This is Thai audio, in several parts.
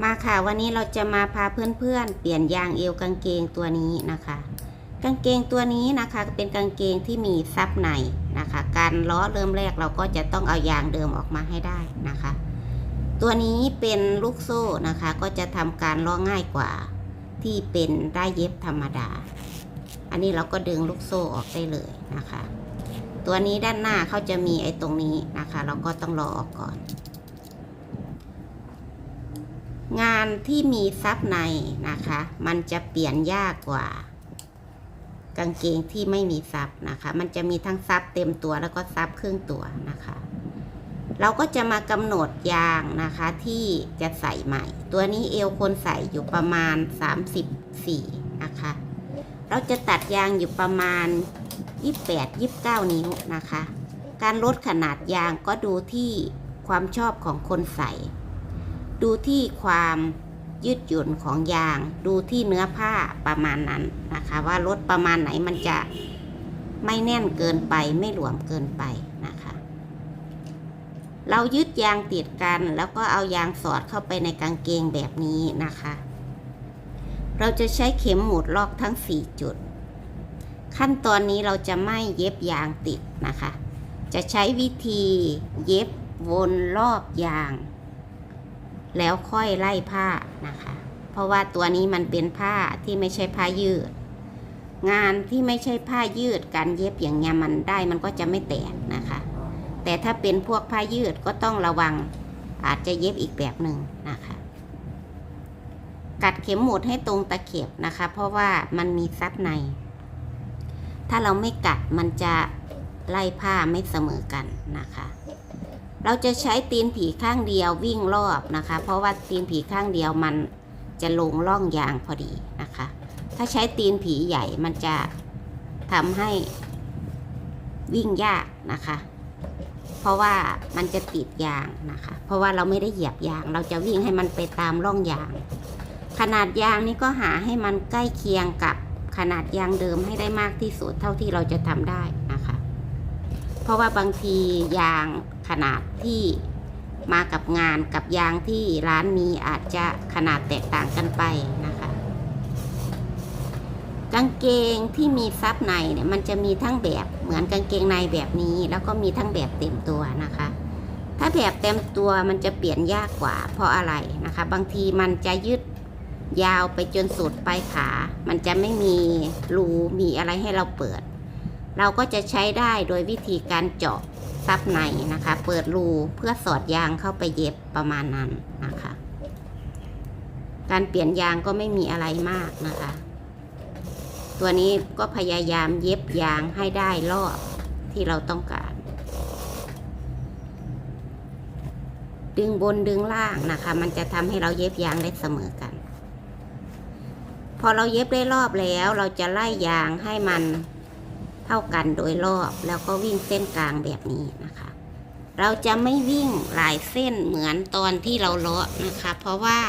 มาค่ะวันนี้เราจะมาพาเพื่อนๆ เปลี่ยนยางเอวกางเกงตัวนี้นะคะ กางเกงตัวนี้นะคะเป็นกางเกงที่มีซับในนะคะ การล้อเริ่มแรกเราก็จะต้องเอายางเดิมออกมาให้ได้นะคะ ตัวนี้เป็นลูกโซ่นะคะ ก็จะทำการล้อง่ายกว่าที่เป็นได้เย็บธรรมดา อันนี้เราก็ดึงลูกโซ่ออกได้เลยนะคะ ตัวนี้ด้านหน้าเขาจะมีไอ้ตรงนี้นะคะ เราก็ต้องรอออกก่อน งานที่มีซับในนะคะ มันจะเปลี่ยนยากกว่า กางเกงที่ไม่มีซับนะคะ มันจะมีทั้งซับเต็มตัวแล้วก็ซับครึ่งตัวนะคะ เราก็จะมากำหนดยางนะคะที่จะใส่ใหม่ ตัวนี้เอวคนใส่อยู่ประมาณ 34 นะคะ เราจะตัดยางอยู่ประมาณ 28 29 นิ้วนะคะ การลดขนาดยางก็ดูที่ความชอบของคนใส่ ดูที่ความยืดหยุ่นของยาง ดูที่เนื้อผ้าประมาณนั้นนะคะ ว่าลดประมาณไหนมันจะไม่แน่นเกินไปไม่หลวมเกินไปนะคะ เรายึดยางติดกันแล้วก็เอายางสอดเข้าไปในกางเกงแบบนี้นะคะ เราจะใช้เข็มหมุดลอกทั้ง 4 จุด ขั้นตอนนี้เราจะไม่เย็บยางติดนะคะ จะใช้วิธีเย็บวนรอบยาง แล้วค่อยไล่ผ้านะคะ เพราะว่าตัวนี้มันเป็นผ้าที่ไม่ใช่ผ้ายืด งานที่ไม่ใช่ผ้ายืดการเย็บอย่างเงี้ยมันได้มันก็จะไม่แตกนะคะ แต่ถ้าเป็นพวกผ้ายืดก็ต้องระวังอาจจะเย็บอีกแบบหนึ่งนะคะ กัดเข็มหมุดให้ตรงตะเข็บนะคะ เพราะว่ามันมีซับใน ถ้าเราไม่กัดมันจะไล่ผ้าไม่เสมอกันนะคะ เราจะใช้ตีนผีข้างเดียววิ่งรอบนะคะ เพราะว่าตีนผีข้างเดียวมันจะลงล่องยางพอดีนะคะ ถ้าใช้ตีนผีใหญ่มันจะทำให้วิ่งยากนะคะ เพราะว่ามันจะติดยางนะคะ เพราะว่าเราไม่ได้เหยียบยาง เราจะวิ่งให้มันไปตามร่องยาง ขนาดยางนี่ก็หาให้มันใกล้เคียงกับขนาดยางเดิมให้ได้มากที่สุดเท่าที่เราจะทำได้นะคะ เพราะว่าบางทียาง ขนาดที่มากับงานกับยางที่ร้านมีอาจจะขนาดแตกต่างกันไปนะคะ กางเกงที่มีซับในเนี่ยมันจะมีทั้งแบบเหมือนกางเกงในแบบนี้ แล้วก็มีทั้งแบบเต็มตัวนะคะ ถ้าแบบเต็มตัวมันจะเปลี่ยนยากกว่า เพราะอะไรนะคะ บางทีมันจะยืดยาวไปจนสุดปลายขา มันจะไม่มีรูมีอะไรให้เราเปิด เราก็จะใช้ได้โดยวิธีการเจาะ ซับในนะคะ เปิดรูเพื่อสอดยางเข้าไปเย็บประมาณนั้นนะคะ การเปลี่ยนยางก็ไม่มีอะไรมากนะคะ ตัวนี้ก็พยายามเย็บยางให้ได้รอบที่เราต้องการ ดึงบนดึงล่างนะคะ มันจะทำให้เราเย็บยางได้เสมอกัน พอเราเย็บได้รอบแล้ว เราจะไล่ยางให้มัน เท่ากันโดยรอบแล้วก็วิ่งเส้นกลางแบบนี้นะคะ เราจะไม่วิ่งหลายเส้นเหมือนตอนที่เราเลาะนะคะ เพราะว่า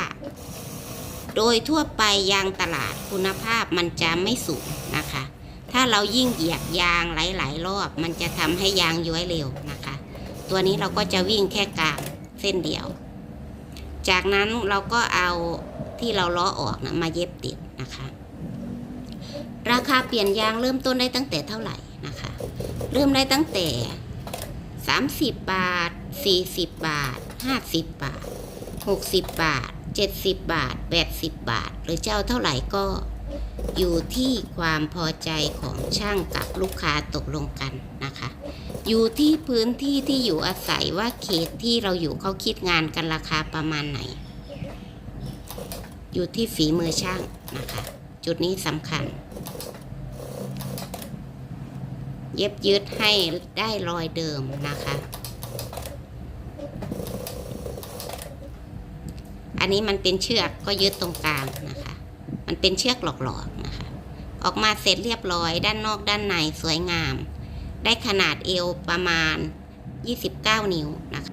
โดยทั่วไปยางตลาดคุณภาพมันจะไม่สูงนะคะ ถ้าเรายิ่งเหยียบยางหลายๆรอบ มันจะทำให้ยางย้อยเร็วนะคะ ตัวนี้เราก็จะวิ่งแค่กลางเส้นเดียว จากนั้นเราก็เอาที่เราล้อออกนะมาเย็บติดนะคะ ราคาเปลี่ยนยางเริ่มต้นได้ตั้งแต่เท่าไหร่นะคะ เริ่มได้ตั้งแต่ 30 บาท 40 บาท 50 บาท 60 บาท 70 บาท 80 บาท หรือเจะเอาเท่าไหร่ก็อยู่ที่ความพอใจของช่างกับลูกค้าตกลงกันนะคะ อยู่ที่พื้นที่ที่อยู่อาศัยว่าเขตที่เราอยู่เขาคิดงานกันราคาประมาณไหน อยู่ที่ฝีมือช่างนะคะ จุดนี้สำคัญ เย็บยืดให้ได้รอยเดิมนะคะ อันนี้มันเป็นเชือกก็ยืดตรงกลางนะคะ มันเป็นเชือกหลอกๆนะคะ ออกมาเสร็จเรียบร้อย ด้านนอกด้านในสวยงาม ได้ขนาดเอวประมาณ 29 นิ้วนะคะ